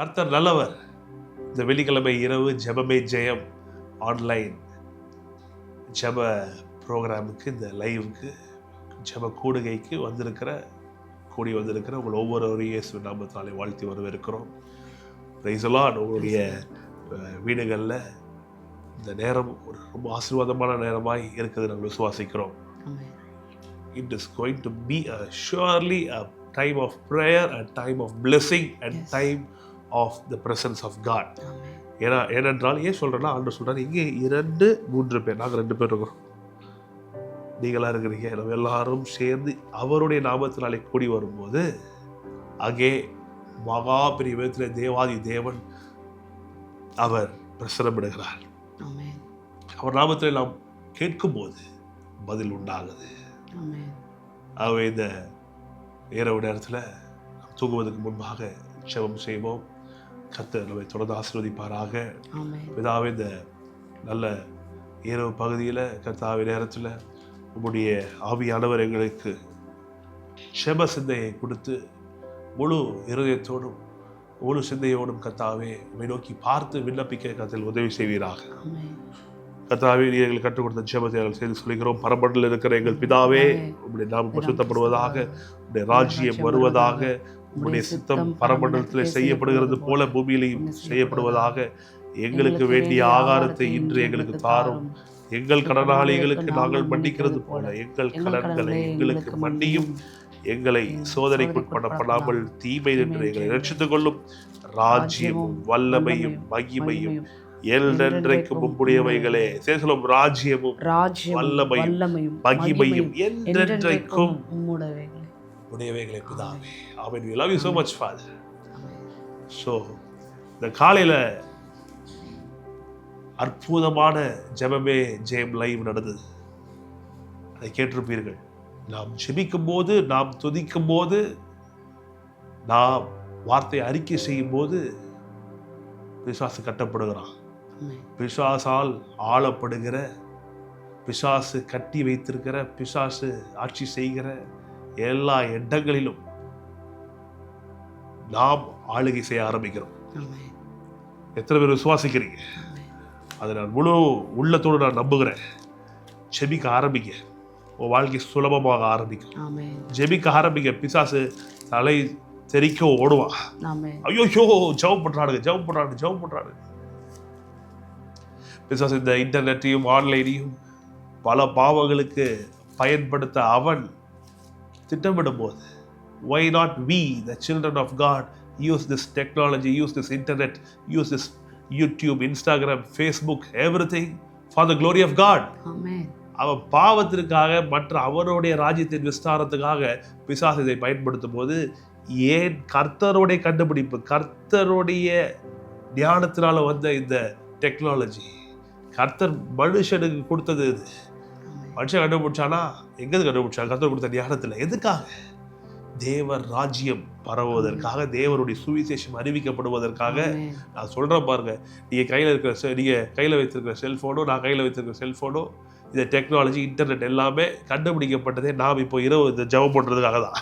கர்த்தர் நல்லவர். இந்த வெள்ளிக்கிழமை இரவு ஜெபமே ஜெயம் ஆன்லைன் ஜெப ப்ரோக்ராமுக்கு இந்த லைவுக்கு ஜெப கூடுகைக்கு வந்திருக்கிற கூடி வந்திருக்கிற உங்கள் ஒவ்வொருவரையும் இயேசு நாமத்தாலே வாழ்த்தி வரவேற்கிறோம். ரைசலான் உங்களுடைய வீடுகளில் இந்த நேரம் ஒரு ரொம்ப ஆசீர்வாதமான நேரமாய் இருக்குது. நாங்கள் விசுவாசிக்கிறோம். ஆமென் it is going to be a surely a time of prayer, a time of blessing, and The presence of God. ஆமென் ஏன்னா ஏனென்றால் ஏன் சொல்றேன்னா ஆண்டு சொல்றாரு இங்கே இரண்டு மூன்று பேர் நாங்கள் ரெண்டு பேர் இருக்கிறோம் நீங்களா இருக்கிறீங்க நம்ம எல்லாரும் சேர்ந்து அவருடைய நாமத்தினாலே கூடி வரும்போது அங்கே மகா பெரிய விதத்தில் தேவாதி தேவன் அவர் பிரசனமிடுகிறார் அவர் நாமத்தில் நாம் கேட்கும்போது பதில் உண்டாகுது. ஆகவே இந்த இரவு நேரத்தில் தூங்குவதற்கு முன்பாக ஜெபம் செய்வோம். கர்த்தர் நம்மை தொடர்ந்து ஆசீர்வதிப்பாராக. பிதாவே இந்த நல்ல இரவு பகுதியில் கர்த்தாவை நேரத்தில் உம்முடைய ஆவியானவர் எங்களுக்கு செப சிந்தையை கொடுத்து முழு இருதயத்தோடும் முழு சிந்தையோடும் கர்த்தாவே உம்மை நோக்கி பார்த்து விண்ணப்பிக்க கத்தில் உதவி செய்வீராக. ஆமென். கர்த்தாவே நீர் எங்களுக்கு கற்றுக் கொடுத்த ஜெபத்தை நாங்கள் செய்து சொல்கிறோம் பரமண்டல இருக்கிற எங்கள் பிதாவே உம்முடைய நாம் பரிசுத்தப்படுவதாக உம்முடைய ராஜ்யம் வருவதாக. உம்முடைய சித்தம் பரமண்டலத்திலே செய்யப்படுகிறது போல பூமியிலையும் செய்யப்படுவதாக எங்களுக்கு வேண்டிய ஆகாரத்தை இன்று எங்களுக்கு தாரும். எங்கள் கடனாளிகளுக்கு நாங்கள் மன்னிக்கிறது போல. எங்கள் கடன்களை எங்களுக்கு மன்னியும். எங்களை சோதனைக்குட்படப்படாமல் தீமை என்று எங்களை ரட்சித்துக் கொள்ளும். ராஜ்யமும் வல்லமையும் மகிமையும் என்றென்றைக்கும் உம்முடையவைகளே சேசலம் ராஜ்யமும் ராஜ்யம் வல்லமையும், மகிமையும் என்றென்றைக்கும் உடையவைகளை பிதாவே. We love you so much father. Amen so இந்த காலையில் அற்புதமான ஜெபமே ஜெயம் லைவ் நடந்தது. அதை கேட்டிருப்பீர்கள். நாம் ஜெபிக்கும் போது நாம் துதிக்கும் போது நாம் வார்த்தை அறிக்கை செய்யும் போது பிசாசு கட்டப்படுகிறான். பிசாசால் ஆளப்படுகிற பிசாசு கட்டி வைத்திருக்கிற பிசாசு ஆட்சி செய்கிற எல்லா இடங்களிலும் நாம் ஆளுகை செய்ய ஆரம்பிக்கிறோம். எத்தனை பேர் விசுவாசிக்கிறீங்க? அதை நான் முழு உள்ளத்தோடு நான் நம்புகிறேன். ஜெபிக்க ஆரம்பிங்க. உன் வாழ்க்கை சுலபமாக ஆரம்பிக்கும். ஜெபிக்க ஆரம்பிங்க. பிசாசு தலை தெறிக்க ஓடுவான் ஐயோ ஜவ் பண்றானுங்க ஜவ் பண்றானு ஜவ் பண்றானு பிசாசு இந்த இன்டர்நெட்டையும் ஆன்லைனையும் பல பாவங்களுக்கு பயன்படுத்த அவன் திட்டமிடும் போது why not we the children of God use this technology use this internet use this YouTube Instagram Facebook everything for the glory of God அவன் பாவத்திற்காக மற்ற அவருடைய ராஜ்யத்தின் விஸ்தாரத்துக்காக பிசாசு இதை பயன்படுத்தும் போது ஏன் கர்த்தருடைய கண்டுபிடிப்பு கர்த்தருடைய ஞானத்தினால வந்த இந்த டெக்னாலஜி கர்த்தர் மனுஷனுக்கு கொடுத்தது இது. மனுஷன் கண்டுபிடிச்சானா? எங்கேருந்து கண்டுபிடிச்சான்? கர்த்தர் கொடுத்த ஞானத்தில். எதுக்காக? தேவர் ராஜ்யம் பரவுவதற்காக தேவருடைய சுவிசேஷம் அறிவிக்கப்படுவதற்காக நான் சொல்கிறேன் பாருங்க. நீங்கள் கையில் இருக்கிற செ நீங்கள் கையில் வைத்திருக்கிற செல்ஃபோனோ நான் கையில் வைத்திருக்கிற செல்ஃபோனோ இந்த டெக்னாலஜி இன்டர்நெட் எல்லாமே கண்டுபிடிக்கப்பட்டதே நாம் இப்போ இரவு இந்த ஜெபம் பண்ணுறதுக்காக தான்.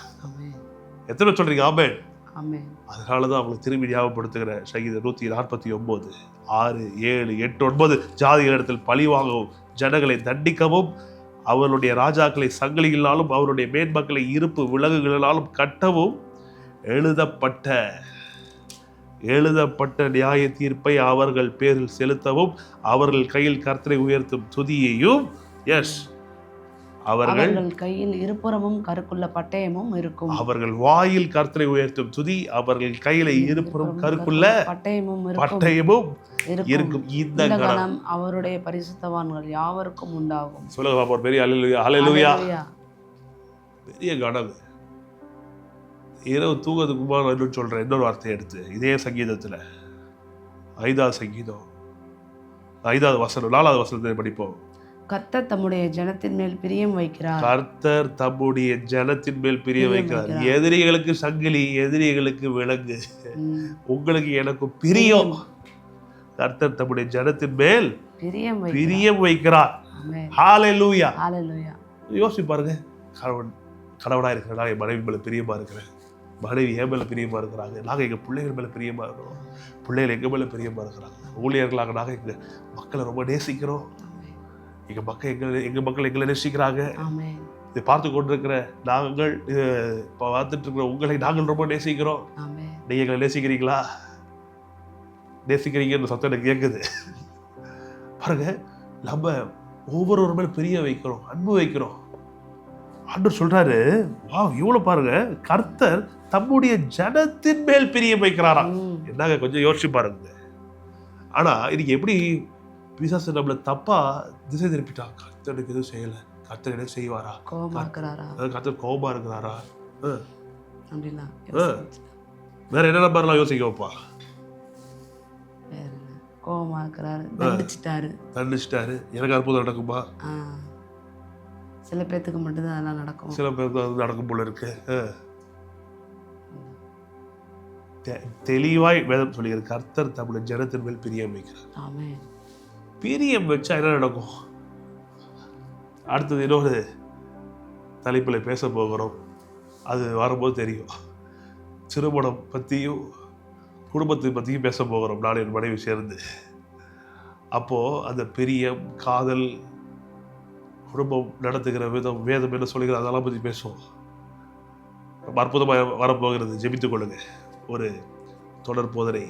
எத்தனை சொல்கிறீங்க ஆமென். அதனால தான் அவங்களுக்கு திரும்பி ஞாபகப்படுத்துகிற சங்கீதம் நூற்றி நாற்பத்தி ஒம்பது ஆறு ஏழு எட்டு ஒன்பது ஜாதிகளிடத்தில் பழி வாங்கவும் ஜனங்களை தண்டிக்கவும் அவருடைய ராஜாக்களை சங்கிலிகளாலும் அவருடைய மேன்மக்களை இருப்பு விலங்குகளினாலும் கட்டவும் எழுதப்பட்ட எழுதப்பட்ட நியாய தீர்ப்பை அவர்கள் பேரில் செலுத்தவும் அவர்கள் கையில் கர்த்தரை உயர்த்தும் துதியையும் எஸ் அவர்கள் கையில் இருபுறமும் கருக்குள்ள பட்டயமும் இருக்கும். அவர்கள் வாயில் கர்த்தரை உயர்த்தும் துதி அவர்கள் கையில இருப்புறம் கருக்குள்ள பட்டயமும் பட்டயமும் இருக்கும். இந்த கணம். அவருடைய பரிசுத்தவான்கள் யாவருக்கும் உண்டாகும். சொல்லுங்க பாப்பா பெரிய அலையிலுயா. பெரிய கணம் இரவு தூங்கதுக்கு முன்பாக சொல்றேன். இன்னொரு வார்த்தையை எடுத்து. இதே சங்கீதத்துல. ஐந்தாவது சங்கீதம். ஐந்தாவது வசனம் நாலாவது வசனத்தை படிப்போம். கர்த்தர் தம்முடைய ஜனத்தின் மேல் பிரியம் வைக்கிறார். கர்த்தர் தம்முடைய ஜனத்தின் மேல் பிரிய பிரியம் வைக்கிறார். எதிரிகளுக்கு சங்கிலி எதிரிகளுக்கு விலங்கு. உங்களுக்கு எனக்கு பிரியம். கர்த்தர் தம்முடைய ஜனத்தின் மேல் பிரியம் வைக்கிறார். பிரியம் வைக்கிறார். ஹalleluya. ஹalleluya. யோசிச்சு பாருங்க. கணவன் கணவனாக இருக்கிறேன் என் மனைவி மேலே பிரியமா இருக்கிறேன். மனைவி என் மேலே பிரியமாக இருக்கிறாங்க. நாங்கள் எங்கள் பிள்ளைகள் மேலே பிரியமாக இருக்கிறோம். பிள்ளைகள் எங்கள் மேலே பிரியமாக இருக்கிறாங்க? ஊழியர்களாக நாங்கள் எங்கள் மக்களை ரொம்ப நேசிக்கிறோம். எங்கள் மக்கள் எங்களை எங்கள் மக்கள் எங்களை நேசிக்கிறாங்க. இதை பார்த்து கொண்டிருக்கிற நாங்கள் பார்த்துட்டு இருக்கிற உங்களை நாங்கள் ரொம்ப நேசிக்கிறோம். நீங்கள் எங்களை நேசிக்கிறீங்களா? நேசிக்கிறீங்கன்னு சத்தம் எனக்கு கேட்குது பாருங்க நம்ம ஒவ்வொருவர் மேல பிரிய வைக்கிறோம் அன்பு வைக்கிறோம். ஆண்டவர் சொல்றாரு வா இவ்வளவு பாருங்க கர்த்தர் தம்முடைய ஜனத்தின் மேல் பிரியம் வைக்கிறாராம் ம். என்னங்க கொஞ்சம் யோசிச்சு பாருங்க. ஆனா இன்னைக்கு எப்படி பிசாசு நம்மள தப்பா திசை திருப்பிட்டான் கர்த்தருக்கு எதுவும் செய்யல. கர்த்தர் எதுவும் செய்வாரா? கோபமா இருக்கிறாரா? கர்த்தர் கோபமா இருக்கிறாரா. வேற என்னென்ன மாதிரிலாம் யோசிக்க வைப்பா என்ன? கோபமா இருக்கிறாரு தண்டிச்சிட்டாரு. தண்டிச்சிட்டாரு. எனக்கு அற்புதம் நடக்குமா? சில பேர்த்துக்கு மட்டும்தான் அதெல்லாம் நடக்கும். சில பேருக்கு அது நடக்கும் போல இருக்கு. தெளிவாய் வேதம் சொல்லுகிறது கர்த்தர் தமிழ் ஜனத்தின் மேல் பிரியம் வைக்கிறார். பிரியம் வச்சா என்ன நடக்கும்? அடுத்தது இன்னொரு தலைப்பில் பேச போகிறோம். அது வரும்போது தெரியும். திருமணம் பற்றியும் குடும்பத்தை பற்றியும் பேச போகிறோம் நான் என் மனைவி சேர்ந்து. அப்போது அந்த பிரியம் காதல் குடும்பம் நடத்துகிற விதம் வேதம் என்ன சொல்லுகிறது அதெல்லாம் பற்றி பேசுவோம். ரொம்ப அற்புதமாக வரப்போகிறது. ஜெபித்து கொள்ளுங்க. ஒரு தொடர் போதனை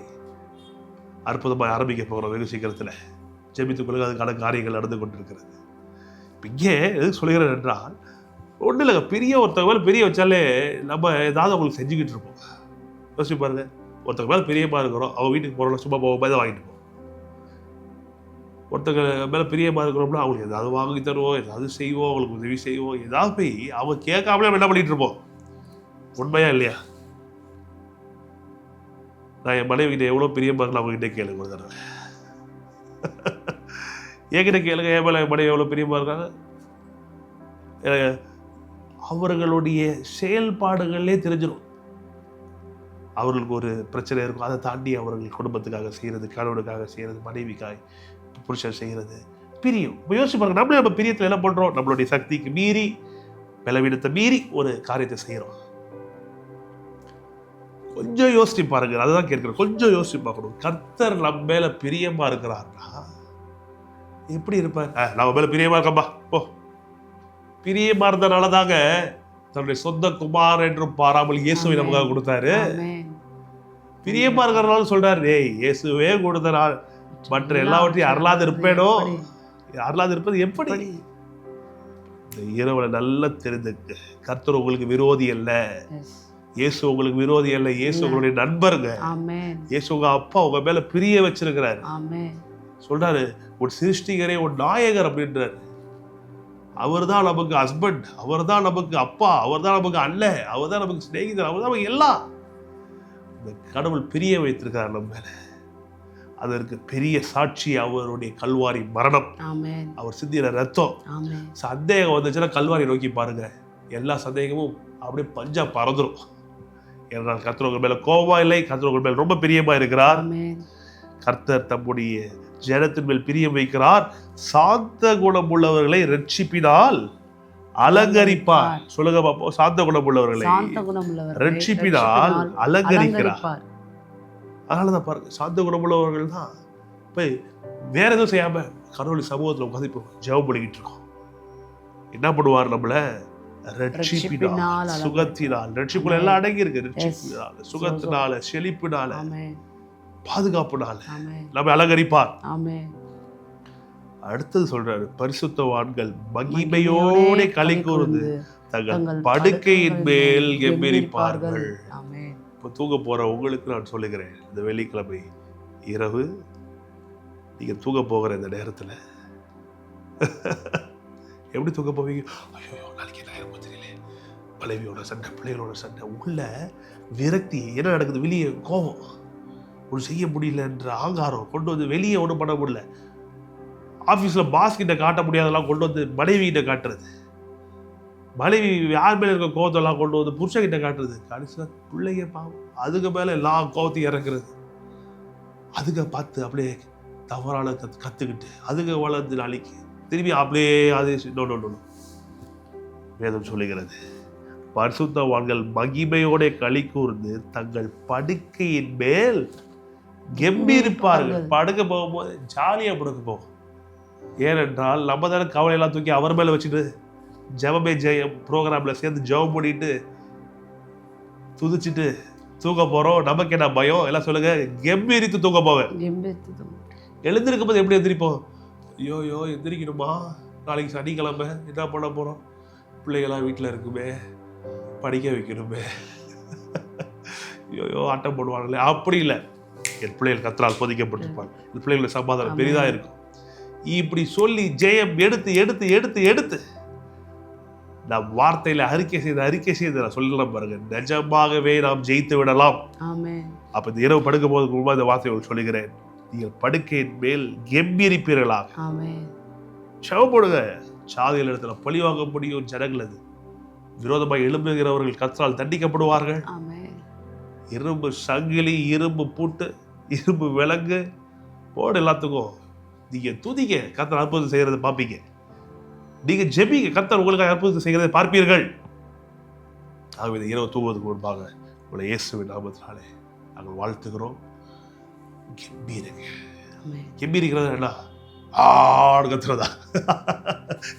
அற்புதமாக ஆரம்பிக்க போகிறோம் வெகு சீக்கிரத்தில். ஜெபித்துக் கொள்ளுங்க அதுக்கான காரியங்கள் நடந்து கொண்டிருக்கிறது. இங்கே எது சொல்கிறேன் என்றால் ஒன்றும் இல்லைங்க. பெரிய ஒருத்தவங்க மேலே பெரிய வச்சாலே நம்ம ஏதாவது அவங்களுக்கு செஞ்சுக்கிட்டு இருப்போம். யோசிச்சு பாருங்க. ஒருத்தவங்க மேலே பெரியமாக இருக்கிறோம் அவங்க வீட்டுக்கு போகிறோம் சும்மா போகும்போது தான் வாங்கிட்டு போவோம். ஒருத்தங்க மேலே பிரியமாக இருக்கிறோம்னா அவங்களுக்கு ஏதாவது வாங்கி தருவோம் ஏதாவது செய்வோம் அவங்களுக்கு உதவி செய்வோம் ஏதாவது போய் அவங்க கேட்காமலே என்ன பண்ணிட்டு இருப்போம்? உண்மையா இல்லையா? நான் என் மனைவி கிட்ட எவ்வளோ பிரியமாக இருக்கலாம் அவங்க கேளுங்க ஒரு தடவை. என்கிட்ட கேளுங்க என் மேலே எவ்வளோ பிரியமாக இருக்காங்க? அவர்களுடைய செயல்பாடுகளே தெரிஞ்சிடும் அவர்களுக்கு ஒரு பிரச்சனை இருக்கும். அதை தாண்டி அவர்கள் குடும்பத்துக்காக செய்கிறது கணவனுக்காக செய்கிறது மனைவிக்காக புருஷன் செய்கிறது. பிரியும். இப்போ யோசிச்சு பாருங்க. நம்மளே நம்ம பிரியத்தில் என்ன பண்ணுறோம் நம்மளுடைய சக்திக்கு மீறி பலவீனத்தை மீறி ஒரு காரியத்தை செய்கிறோம் கொஞ்சம் யோசிச்சு பாருங்க. அதுதான் கேட்குறேன். கொஞ்சம் யோசிச்சு பார்க்கணும். கர்த்தர் நம்ம மேலே பிரியமாக இருக்கிறாருன்னா எப்படி இருப்பார்? நம்ம மேல பிரியமா இருக்கம்பா ஓ பிரியமா இருந்தனால தாங்க தன்னுடைய சொந்த குமார் என்றும் பாராமல் இயேசுவை. நமக்காக கொடுத்தாரு. பிரியமா இருக்கிறனால சொல்றாரு டேய் இயேசுவே கொடுத்த நாள் மற்ற எல்லாவற்றையும் அருளாது இருப்பேனோ? அருளாது இருப்பது எப்படி? இந்த இரவுல நல்லா தெரிஞ்சுக்க கர்த்தர் உங்களுக்கு விரோதி அல்ல. இயேசு உங்களுக்கு விரோதி அல்ல. இயேசு உங்களுடைய நண்பருங்க. இயேசு உங்க அப்பா உங்க மேல பிரிய வச்சிருக்கிறாரு. சொல்றாரு உன் சிருஷ்டிகரே உன் நாயகர் அப்படின்றாரு அவர்தான் நமக்கு ஹஸ்பண்ட் அவர்தான் நமக்கு அப்பா அவர்தான் நமக்கு அண்ணன் அவர்தான் நமக்கு சிநேகிதர் அவர்தான் நமக்கு எல்லாம். இந்த கடவுள் பிரிய வைத்திருக்கார் நம்ம மேல. அதற்கு பெரிய சாட்சி அவருடைய கல்வாரி மரணம். அவர் சிந்தின ரத்தம். சந்தேகம் வந்துச்சுன்னா கல்வாரி நோக்கி பாருங்க. எல்லா சந்தேகமும் அப்படியே பஞ்சா பறந்துரும். என்றால் கர்த்தர் உங்கள் மேல கோபமா இல்லை கர்த்தர் உங்கள் மேல் ரொம்ப பிரியமா இருக்கிறார். கர்த்தர் தம்முடைய ஜனத்தின் மேல் பிரியம் வைக்கிறார். சாந்த குணம் உள்ளவர்களை ரட்சிப்பினால் அலங்கரிப்பார். சொல்லுங்க பாப்போம் சாந்த குணம் உள்ளவர்களை ரட்சிப்பினால் அலங்கரிக்கிறார். அதனாலதான் பாருங்க சாந்த குணம் உள்ளவர்கள் தான் போய் வேற எதுவும் செய்யாம கடவுள் சமூகத்துல உட்காந்து இப்போ ஜெபம் பண்ணிக்கிட்டு இருக்கோம். என்ன பண்ணுவார் நம்மள? ரட்சிப்பினால். சுகத்தினால். ரட்சிப்புல எல்லாம் அடங்கி இருக்கு ரட்சிப்பினால சுகத்தினால செழிப்பினால. பாதுகாப்புனால. நம்ம அலங்கரிப்பார். அடுத்தது சொல்றாரு பரிசுத்தவான்கள் மகிமையோட களி கூர்ந்து தங்கள் படுக்கையின் மேல் ஆமென். இப்போ தூங்க போற உங்களுக்கு நான் சொல்லுகிறேன். இந்த வெள்ளிக்கிழமை இரவு நீங்க தூங்க போகிற இந்த நேரத்துல. எப்படி தூங்க போவீங்க? ஐயோ நாளைக்கு என்ன ஆயிருமோ தெரியல. மனைவியோட சண்டை பிள்ளைகளோட சண்டை உள்ள விரக்தி என்ன நடக்குது? வெளியே கோபம். ஒன்று செய்ய முடியலன்ற ஆங்காரம் கொண்டு வந்து வெளியே ஒன்றும் பண்ண முடியல. ஆஃபீஸில் பாஸ் கிட்ட காட்ட முடியாதெல்லாம் கொண்டு வந்து மனைவி கிட்ட காட்டுறது. மனைவி யார் மேலே இருக்க கோவத்தெல்லாம் கொண்டு வந்து புருஷகிட்ட காட்டுறது. கடைசியில் பிள்ளைங்க பாவம். அதுக்கு மேலே எல்லா கோவத்தையும் இறங்குறது அதுங்க பார்த்து அப்படியே தவறான கத் கற்றுக்கிட்டு அதுங்க வளர்ந்து நாளைக்கு திரும்பி அப்படியே அதே இன்னொன்று வேதம் சொல்லுகிறது. பரிசுத்தவான்கள் மகிமையோட களி கூர்ந்து தங்கள் படுக்கையின் மேல் கம்பீரிப்பார்கள். படுக்க போகும்போது ஜாலியா படுக்க போகும். ஏனென்றால் நம்ம தானே கவலையெல்லாம் தூக்கி அவர் மேல வச்சுட்டு ஜெபமே ஜெயம் ப்ரோக்ராம்ல சேர்ந்து ஜெபம் பண்ணிட்டு துதிச்சிட்டு தூங்க போறோம். நமக்கு என்ன பயம்? எல்லாம் சொல்லுங்க. கம்பீரித்து தூங்க போவேன். எழுந்திருக்கும் போது எப்படி எந்திரிப்போம்? ஐயோ ஐயோ எந்திரிக்கணுமா? நாளைக்கு சனிக்கிழமை. என்ன பண்ண போறோம்? பிள்ளைகளாம் வீட்டில் இருக்குமே. படிக்க வைக்கணுமே. ஐயோ ஆட்டம் போடுவாங்களே. அப்படி இல்லை. என் பிள்ளைகள் கத்தரால் பொதிக்கப்பட்டிருப்பாங்க என் பிள்ளைகளோட சமாதானம் பெரிதா இருக்கும். இப்படி சொல்லி ஜெயம் எடுத்து எடுத்து எடுத்து எடுத்து நம் வார்த்தையில அறிக்கை செய்து அறிக்கை செய்து நான் சொல்லலாம் பாருங்க. நிஜமாகவே நாம் ஜெயித்து விடலாம். அப்ப இந்த இரவு படுக்கும் போது முன்பாக இந்த வார்த்தையை சொல்லுகிறேன். நீங்கள் படுக்கையின் மேல் கெம்பீரிப்பீர்களாக. ஆமென். செவப்படுங்க சாதிகள் இடத்துல பழி வாங்க முடியும் ஜனங்கள் அது. விரோதமாக எழும்புகிறவர்கள் கத்தரால் தண்டிக்கப்படுவார்கள். இரும்பு சங்கிலி இரும்பு பூட்டு இரும்பு விலங்கு போடு எல்லாத்துக்கும். நீங்க துதிங்க கத்தர் அற்புதம் செய்யறதை பார்ப்பீங்க. நீங்க ஜெபிங்க கத்தர் உங்களுக்காக அற்புதத்தை செய்கிறதை பார்ப்பீர்கள். ஆகவே இந்த இரவு தூங்குவதற்கு முன்பாக உங்களை இயேசுவின் நாமத்தினாலே நாங்கள் வாழ்த்துகிறோம். கம்பீருங்க. கம்பீரிக்கிறது என்ன? ஆடு கத்துறதா?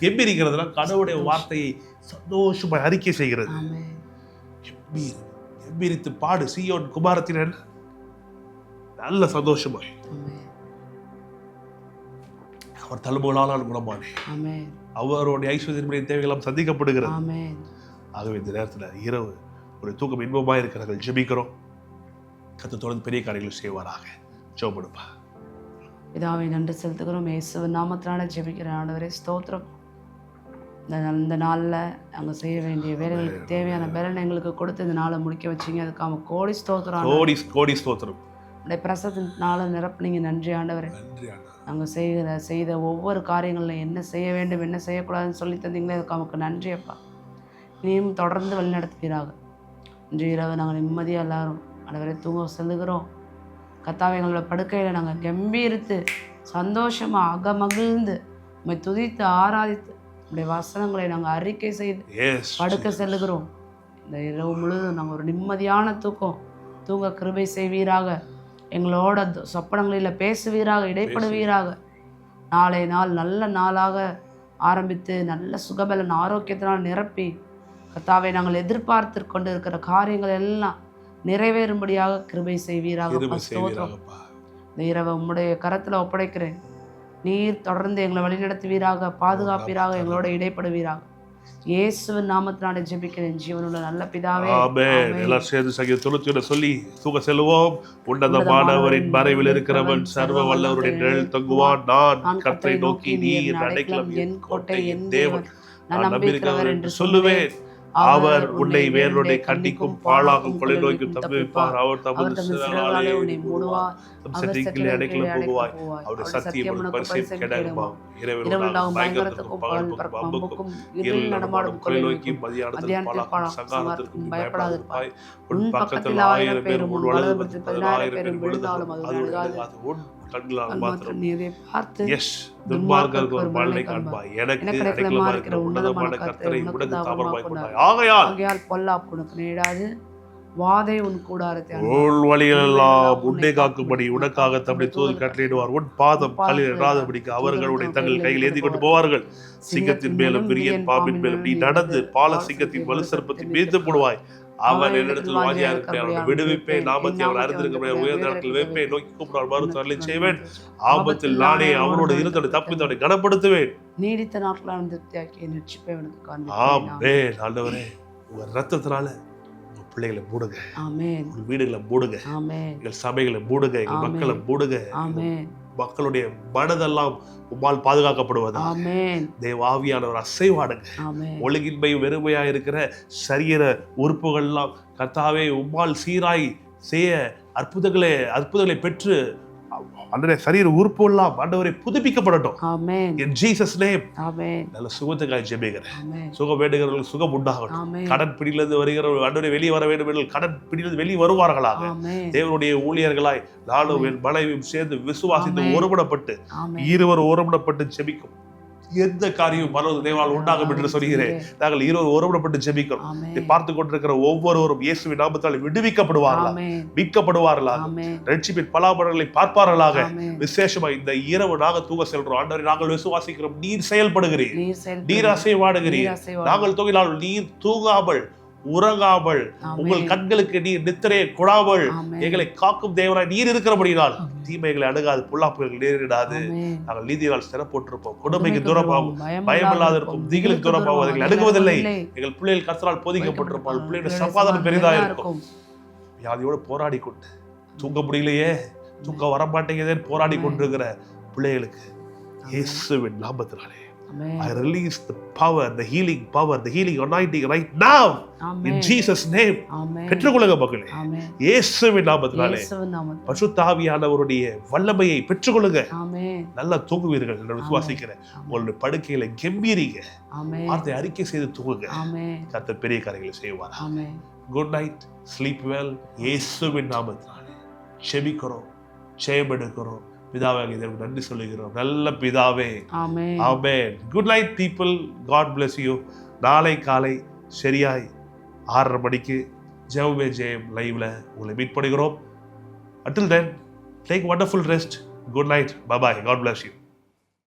கம்பீரிக்கிறதுனா கடவுளுடைய வார்த்தையை சந்தோஷமாய் அறிக்கை செய்கிறது. கம்பீர் கம்பீரித்து பாடு. சீயோன் குமாரத்தின் நல்ல சந்தோஷமாய். அவர் தழும்புகளால் ஆமென். அவருடைய ஐஸ்வர்யமுடைய தேவைகளும் சந்திக்கப்படுகிறது. ஆகவே இந்த நேரத்தில் இரவு ஒரு தூக்கம் இன்பமாக இருக்கிறார்கள் ஜெபிக்கிறோம். கத்து தொடர்ந்து பெரிய காரியங்களை செய்வாராக. ஜோபடுப்பா பிதாவை நன்றி செலுத்துகிறோம். இயேசுவின் நாமத்தினால ஜெபிக்கிறேன். ஆண்டவரே ஸ்தோத்திரம். இந்த நாள்- இந்த நாளில் நாங்கள் செய்ய வேண்டிய வேலைகளுக்கு தேவையான பலன் எங்களுக்கு கொடுத்து இந்த நாளை முடிக்க வச்சீங்க. அதுக்காக கோடி ஸ்தோத்திரம். கோடி கோடி ஸ்தோத்திரம். உடைய பிரசத்தினால நிரப்புனீங்க. நன்றி ஆண்டவரே. நாங்கள் செய்கிற செய்த ஒவ்வொரு காரியங்களில் என்ன செய்ய வேண்டும் என்ன செய்யக்கூடாதுன்னு சொல்லி தந்தீங்களே அதுக்கு நமக்கு நன்றி அப்பா. இனியும் தொடர்ந்து வழிநடத்துவீராக இன்று இரவு நாங்கள் நிம்மதியாக எல்லாரும் ஆண்டவரே தூங்க செல்லுகிறோம். கத்தாவை எங்களோட படுக்கையில் நாங்கள் கம்பீரித்து சந்தோஷமாக அகமகிழ்ந்து உம்மை துதித்து ஆராதித்து உடைய வசனங்களை நாங்கள் அறிக்கை செய்து. படுக்க செல்லுகிறோம். இந்த இரவு முழுவதும் நாங்கள் ஒரு நிம்மதியான தூக்கம். தூங்க கிருபை செய்வீராக. எங்களோட சொப்பனங்களில் பேசுவீராக இடைப்படுவீராக. நாளை நாள் நல்ல நாளாக ஆரம்பித்து நல்ல சுகபலன் ஆரோக்கியத்தினால் நிரப்பி கத்தாவை நாங்கள் எதிர்பார்த்து கொண்டு இருக்கிற காரியங்கள் எல்லாம் நிறைவேறும்படியாக கிருபை செய்வீராக. இந்த இரவை உம்முடைய கரத்தில் ஒப்படைக்கிறேன். நீர் தொடர்ந்து எங்களை வழிநடத்துவீராக பாதுகாப்பீராக. எங்களோட இடைப்படுவீராக. இயேசுவின் நாமத்தினாலே ஜெபிக்கிறேன். ஜீவனுள்ள நல்ல பிதாவே. ஆமென். எல்லாம் சேர்ந்து சங்கீத தொண்ணூத்தி சொல்லி தூங்க செல்வோம் உன்னதமானவரின் மறைவில் இருக்கிறவன் சர்வ வல்லவருடைய நிழல் தங்குவான். நான் கர்த்தரை நோக்கி நீ என் அடைக்கலம் என் கோட்டை என் தேவன். நான் நம்பியிருக்கிறவர் என்று சொல்லுவேன். அவர் உன்னை வேறொன்றை கண்டிக்கும் பாழாகும் கொலை நோய்க்கும் தப்பிப்பார். அவர் தமது அவர் தமது சிறகாலே உன்னை மூடுவார். போகுவாய். அவருடைய அவர் சத்தியம் பரிசையும் கேடாகுமாம் இரவில் பயங்கரத்துக்கும் பயங்கரத்துக்கும் பகல் பகல் பறக்கும் அம்புக்கும் அம்புக்கும் இருள் நடமாடும் கொலை மத்தியானத்தில் பாழாக்கும் பாழாக்கும் சங்காரத்திற்கும் பயப்படாதிருப்பாய். உன் பக்கத்தில் ஆயிரம் பேரும் உன் வலது பக்கத்தில் பதினாயிரம் பேரும் விழுந்தாலும் அது உன் கண்களால் அது மாத்திரம். மாத்திரம் நீ இதை பார்த்து எஸ் துன்மார்க்கருக்கு ஒரு பலனை காண்பாய் எனக்கு அடைக்கலமா இருக்கிற உன்னதமான கர்த்தரை உனக்கு தாபரமாய் கொண்டாய் ஆகையால் ஆகையால் பொல்லாப்பு உனக்கு நேடாது வாதை உன் கூடாரத்தை அணுகாது. உள் வழிகளெல்லாம் உன்னை காக்கும்படி உனக்காக தம்முடைய தூதர் கட்டளையிடுவார். உன் பாதம் காலில் இடாதபடிக்கு அவர்களுடைய தங்கள் கையில் ஏந்தி கொண்டு போவார்கள். சிங்கத்தின் மேலும் பிரியன் பாம்பின் மேலும். நீ நடந்து பால சிங்கத்தின் வலு சர்ப்பத்தின் மீது போடுவாய். அவன் என்னிடத்தில் வாதியா இருக்கிறேன் அவனை விடுவிப்பேன். நாமத்தை அவன் அறிந்திருக்கிறேன் உயர்ந்த இடத்தில் வைப்பேன். நோக்கி கூப்பிடால் மறுத்தவர்களை செய்வேன். ஆபத்தில் நானே அவனோட இருந்தவனை தப்பித்தவனை கனப்படுத்துவேன். நீடித்த நாட்களால் திருப்தியாக்கி என் ரட்சிப்பை அவனுக்கு ஆமே ஆண்டவரே உங்க ரத்தத்தினால உங்க பிள்ளைகளை மூடுங்க. வீடுகளை மூடுங்க. எங்கள் சபைகளை மூடுங்க. எங்கள். மக்களை மூடுங்க. மக்களுடைய மனதெல்லாம் உம்மால் பாதுகாக்கப்படுவதா? தேவ ஆவியானவர் அசைவாடுங்க ஒழுங்கின்மை வெறுமையா இருக்கிற சரீர உறுப்புகள்லாம் கர்த்தாவே உம்மால் சீராய் செய்ய அற்புதங்களை அற்புதங்களை பெற்று அந்த சரீர உறுப்புகள்லாம் ஆண்டவரை புதுப்பிக்கப்படட்டும். ஆமென். என் ஜீசஸ் நேம் ஆமென். நல்ல சுகத்துக்காக ஜெபிக்கிறேன். சுகம் வேண்டுகிறவர்கள் சுகம் உண்டாகட்டும். ஆமென். கடன் பிடியிலிருந்து வருகிறவர்கள் ஆண்டவரை வெளியே வர வேண்டும் என்று கடன் பிடியிலிருந்து வெளியே வருவார்களாக. ஆமென். தேவனுடைய ஊழியர்களாய் நானும் என் மனைவியும் சேர்ந்து விசுவாசித்து ஆமென். இருவர் ஒருமனப்பட்டு ஜெபிக்கும். எந்த காரியம் பரவது தேவால் உண்டாகும் என்று சொல்கிறேன். நாங்கள் இருவர் ஒருவரப்பட்டு ஜெபிக்கிறோம். பார்த்து கொண்டிருக்கிற ஒவ்வொருவரும் இயேசுவின் நாமத்தால் விடுவிக்கப்படுவார்களா? மீட்கப்படுவார்களாக ரட்சிப்பின் பலாபலங்களை பார்ப்பார்களாக? விசேஷமா இந்த இரவு நாங்க தூங்க செல்றோம். ஆண்டவரை நாங்கள் விசுவாசிக்கிறோம். நீர் செயல்படுகிறீர். நீர் அசைவாடுகிறீர். நாங்கள் தூங்கினால் நீர் தூங்காமல் உறங்காமல் உங்கள் கண்களுக்கு நீர் நித்திரையை கொடாமல் எங்களை காக்கும் தேவனாய் நீர் இருக்கிறபடினால். தீமைகளை அணுகாது புல்லாப்புகள் நேரிடாது. நாங்கள் நீதியால் சிறப்போட்டிருப்போம். கொடுமைக்கு கொடுமைக்கு தூரமாகும் தூரம், பயமில்லாத இருக்கும் திகிலுக்கு தூரமாகும் அவர்களை அணுகுவதில்லை. எங்கள் பிள்ளைகள் கத்தரால் போதிக்கப்பட்டிருப்பால் பிள்ளைகளுடைய சமாதானம் பெரிதா பெரிதா இருக்கும். வியாதியோடு போராடி கொண்டு தூங்க முடியலையே தூங்க வர மாட்டேங்குதேன்னு போராடி கொண்டிருக்கிற பிள்ளைகளுக்கு இயேசுவின் ஆமென். I release the power, the healing power, the healing anointing right now. In amen. Jesus name. பெற்றுக்கொள்ளுங்க மக்களே. இயேசுவின் நாமத்தினாலே. பசுத்தாவியானவருடைய வல்லமையை பெற்றுக்கொள்ளுங்க. நல்லா தூங்குவீர்கள் என்று விசுவாசிக்கிறேன். உங்களுடைய படுக்கையில கெம்பீரிங்க. வார்த்தை அறிக்கை செய்து தூங்குங்க. ஆமென். கர்த்தர் பெரிய காரியங்களை செய்வார். குட் நைட் ஸ்லீப் வெல் இயேசுவின் நாமத்தினாலே. செபிக்கிறோம். ஜெயமெடுக்கிறோம். பிதாவாக இதற்கு நன்றி சொல்லுகிறோம். நல்ல பிதாவே. Amen. Amen. Good night people God bless you நாளை காலை சரியாய் ஆறரை மணிக்கு ஜெவமே ஜெயம் லைவ்ல உங்களை மீட் பண்ணுகிறோம். Until then take wonderful rest good night bye bye God bless you